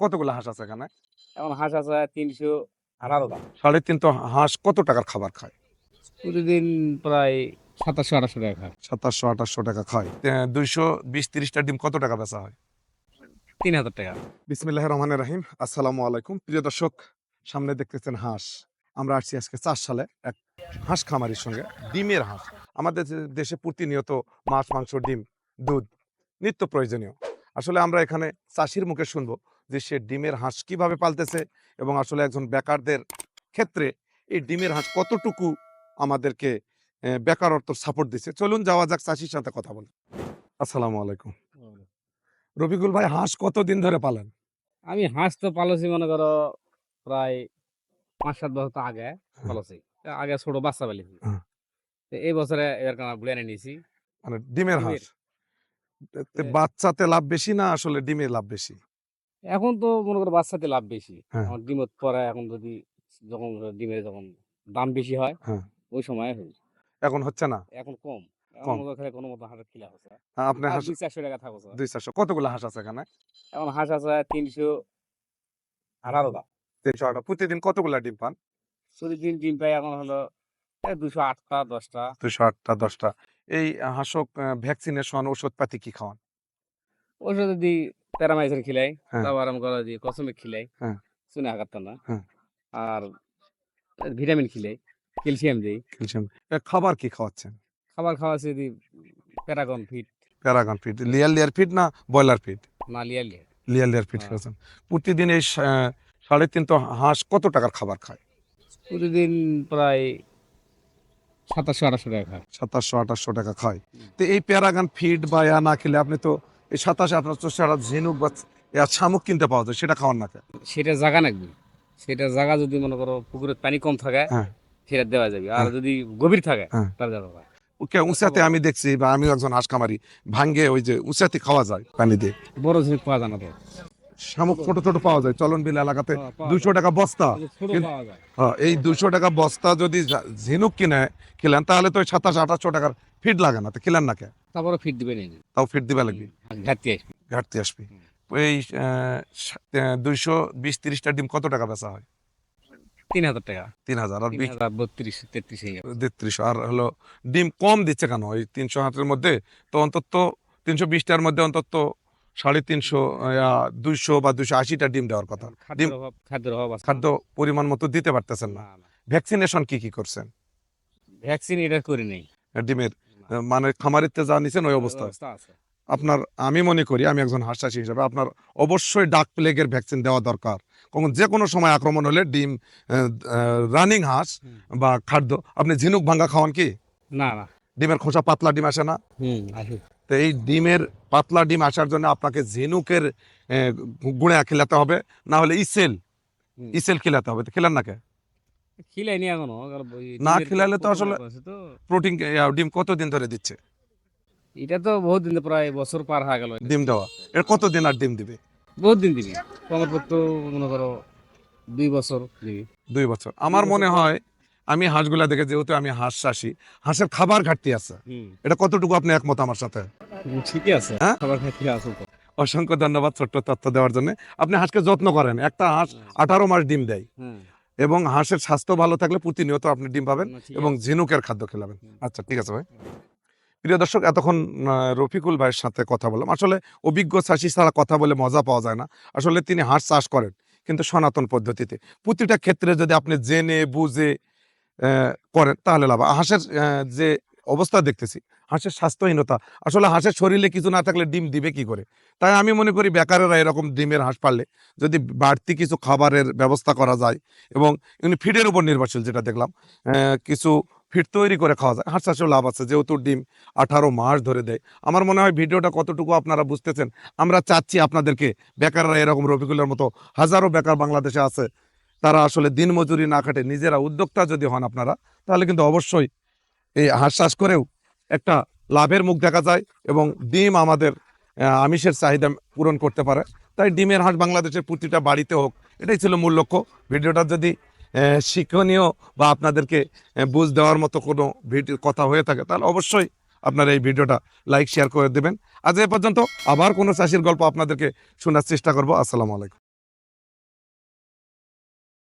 কতগুলো হাঁস আছে এখানে? এখন হাঁস আছে তিনশো আঠারোটা সাড়ে তিন তো হাঁস কত টাকার খাবার খায়? প্রতিদিন প্রায় সাতাশশো আঠাশশো টাকা খায়। সাতাশশো আঠাশশো টাকা খায়। দুইশো বিশ তিরিশটা ডিম কত টাকা বেচা হয়? তিন হাজার টাকা। বিসমিল্লাহ রহমান রাহিম। আসসালামু আলাইকুম। প্রিয় দর্শক সামনে দেখতেছেন হাঁস। আমরা আসছি আজকে চার সালে এক হাঁস খামারির সঙ্গে ডিমের হাঁস। আমাদের দেশে প্রতিনিয়ত মাছ মাংস ডিম দুধ নিত্য প্রয়োজনীয়। আসলে আমরা এখানে চাষির মুখে শুনব যে সে ডিমের হাঁস কীভাবে পালতেছে এবং আসলে একজন বেকারদের ক্ষেত্রে এই ডিমের হাঁস কতটুকু আমাদেরকে বেকারত্ব সাপোর্ট দিচ্ছে চলুন যাওয়া যাক চাষির সাথে কথা বলি। আসসালামু আলাইকুম। রফিকুল ভাই হাঁস কতদিন ধরে পালেন? আমি হাঁস তো পালছি মনে করো প্রায় পাঁচ সাত বছর তো আগে পালছি। তা আগে ছোট বাচ্চা পালিছি হ্যাঁ। এই বছরে কানা ঘুরে এনে নিয়েছি মানে ডিমের ডিমের। হাঁস? বাচ্চাতে লাভ বেশি না আসলে ডিমে লাভ বেশি? এখন তো মনে করো বাচ্চাতে লাভ বেশি। হ্যাঁ। আমার ডিমত পরে এখন যদি যখন ডিমের যখন দাম বেশি হয় হ্যাঁ। ওই সময় এখন হচ্ছে না? এখন কম। এখন কম। মনে করো কোনো মতো হাঁসের কিলা হচ্ছে হ্যাঁ, আপনার আর হাঁস দুই চারশো টাকা দুই চারশো। কতগুলো হাঁস আছে এখানে? এখন হাঁস আছে তিনশো তিনশো আটা প্রতিদিন কতগুলা ডিম পান? প্রতিদিন ডিম পাই এখন হলো দুশো আটটা দশটা। দুশো আটটা দশটা। এই হাঁসক ভ্যাকসিনেশন ওষুধপাতি কি খাওয়ান? ওষুধ দিই প্যারামাইসের খিলাই হ্যাঁ। আমি গলা দিই কসমিক খিলাই হ্যাঁ। শুনে আঘাতটা না। হ্যাঁ। আর ভিটামিন খিলাই ক্যালসিয়াম দিই। ক্যালসিয়াম খাবার কি খাওয়াচ্ছেন? খাবার খাওয়াছি দিই প্যারাগন ফিট প্যারাগন ফিড লিয়ার লিয়ার ফিড না ব্রয়লার ফিড? না লিয়ালিয়া লিয়ার। লিয়ার ফিড হ্যাঁ। খাওয়াচ্ছেন। প্রতিদিন এই সাড়ে তিন তো হাঁস কত টাকার খাবার খায়? প্রতিদিন প্রায় সাতাশশো আঠাশশো টাকা খায়। সাতাশশো আঠাশশো টাকা খায়। তো এই প্যারাগান ফিড বা ইয়া না খেলে আপনি তো এই সাতাশ চোষে একটা ঝিনুক বা শামুক কিনতে পাওয়া যায় সেটা খাওয়ার না কেন? সেটা জায়গা নাকবে সেটা জায়গা যদি মনে করো পুকুরের পানি কম থাকে হ্যাঁ। সেটা দেওয়া যাবে আর হ্যাঁ। যদি গভীর থাকে তাহলে দেওয়া যাবে ওকে উঁচাতে আমি দেখছি বা আমি একজন হাঁস খামারি ভাঙ্গে ওই যে উঁচাতে খাওয়া যায় পানি দিয়ে বড় ঝিনুক পাওয়া যায় না তো শামুক ছোট ছোট পাওয়া যায়। চলন বিল এলাকাতে হ্যাঁ, দুশো টাকা বস্তা। হ্যাঁ, এই দুশো টাকা বস্তা যদি ঝিনুক কিনে খেলেন তাহলে তো ওই সাতাশ আঠাশশো টাকার ফিড লাগে না। তো খেলেন না কে? তারপরে ফিট দিবে তাও ফিড দিবা লাগবে? ঘাটতি আসবে। ঘাটতি আসবে। এই দুইশো বিশ তিরিশটা ডিম কত টাকা বেচা হয়? তিন হাজার টাকা। তিন হাজার আর বিশ হাজার বত্রিশ তেত্রিশ এই আর। হলো ডিম কম দিচ্ছে কেন? ওই তিনশো হাটের মধ্যে তো অন্তত তিনশো বিশটার মধ্যে অন্তত সাড়ে তিনশো দুইশো বা দুইশো আশিটা ডিম দেওয়ার কথা। ডিম- খাদ্যের অভাব খাদ্য পরিমাণ মতো দিতে পারতেছেন না। ভ্যাকসিনেশন কি কি করছেন? ভ্যাকসিন এটা করি নেই। ডিমের মানে খামারিতে যা নিছেন ওই অবস্থা। আপনার আমি মনে করি আমি একজন হাঁস হিসাবে আপনার অবশ্যই ডাক প্লেগের ভ্যাকসিন দেওয়া দরকার। কখন যে কোনো সময় আক্রমণ হলে ডিম রানিং হাঁস বা খাদ্য আপনি ঝিনুক ভাঙ্গা খাওয়ান কি? না না। ডিমের খোসা পাতলা ডিম আসে না। তো এই ডিমের পাতলা ডিম আসার জন্য আপনাকে ঝিনুকের গুঁড়া খেলাতে হবে না হলে ইসেল। ইসেল খেলাতে হবে। তো খেলেন না কে? খিলাই নি এখনও না খিলাইলে তো আসলে- প্রোটিন ডিম কতদিন ধরে দিচ্ছে? এটা তো বহুত দিন প্রায় বছর পার হয়ে গেল। ডিম দেওয়া। এর কতদিন আর ডিম দিবে? বহুত দিন দিবি। তো মনে করো দুই বছর দিবি। দুই বছর। আমার মনে হয় আমি হাঁসগুলা দেখে যেহেতু আমি হাঁস চাষি হাঁসের খাবার ঘাটতি আছে। এটা কতটুকু আপনি একমত আমার সাথে? ঠিকই আছে। হ্যাঁ? খাবার খাইতে আছে অসংখ্য ধন্যবাদ ছোট্ট তথ্য দেওয়ার জন্য। আপনি হাঁসকে যত্ন করেন। একটা হাঁস আঠারো মাস ডিম দেয়। এবং হাঁসের স্বাস্থ্য ভালো থাকলে প্রতিনিয়ত আপনি ডিম পাবেন এবং ঝিনুকের খাদ্য খেলাবেন। আচ্ছা ঠিক আছে ভাই। প্রিয় দর্শক এতক্ষণ রফিকুল ভাইয়ের সাথে কথা বললাম। আসলে অভিজ্ঞ চাষি ছাড়া কথা বলে মজা পাওয়া যায় না। আসলে তিনি হাঁস চাষ করেন কিন্তু সনাতন পদ্ধতিতে। প্রতিটা ক্ষেত্রে যদি আপনি জেনে বুঝে করেন তাহলে লাভ হাঁসের যে অবস্থা দেখতেছি, হাঁসের স্বাস্থ্যহীনতা, আসলে হাঁসের শরীরে কিছু না থাকলে ডিম দিবে কি করে? তাই আমি মনে করি বেকারেরা এরকম ডিমের হাঁস পারলে যদি বাড়তি কিছু খাবারের ব্যবস্থা করা যায় এবং এমনি ফিডের উপর নির্ভরশীল যেটা দেখলাম কিছু ফিড তৈরি করে খাওয়া যায়, হাঁস চাষেও লাভ আছে। যেহেতু ডিম আঠারো মাস ধরে দেয়, আমার মনে হয় ভিডিওটা কতটুকু আপনারা বুঝতেছেন, আমরা চাচ্ছি আপনাদেরকে বেকাররা এরকম রফিকুলের মতো হাজারো বেকার বাংলাদেশে আছে তারা আসলে দিনমজুরি না খাটে নিজেরা উদ্যোক্তা যদি হন আপনারা, তাহলে কিন্তু অবশ্যই এই হাঁস করেও একটা লাভের মুখ দেখা যায় এবং ডিম আমাদের আমিষের চাহিদা পূরণ করতে পারে। তাই ডিমের হাঁস বাংলাদেশের প্রতিটা বাড়িতে হোক, এটাই ছিল মূল লক্ষ্য। ভিডিওটা যদি শিক্ষণীয় বা আপনাদেরকে বুঝ দেওয়ার মতো কোনো ভিডিও, কথা হয়ে থাকে, তাহলে অবশ্যই আপনারা এই ভিডিওটা লাইক, শেয়ার করে দেবেন। আজ এ পর্যন্ত আবার কোনো চাষির গল্প আপনাদেরকে শোনার চেষ্টা করব। আসসালামু আলাইকুম।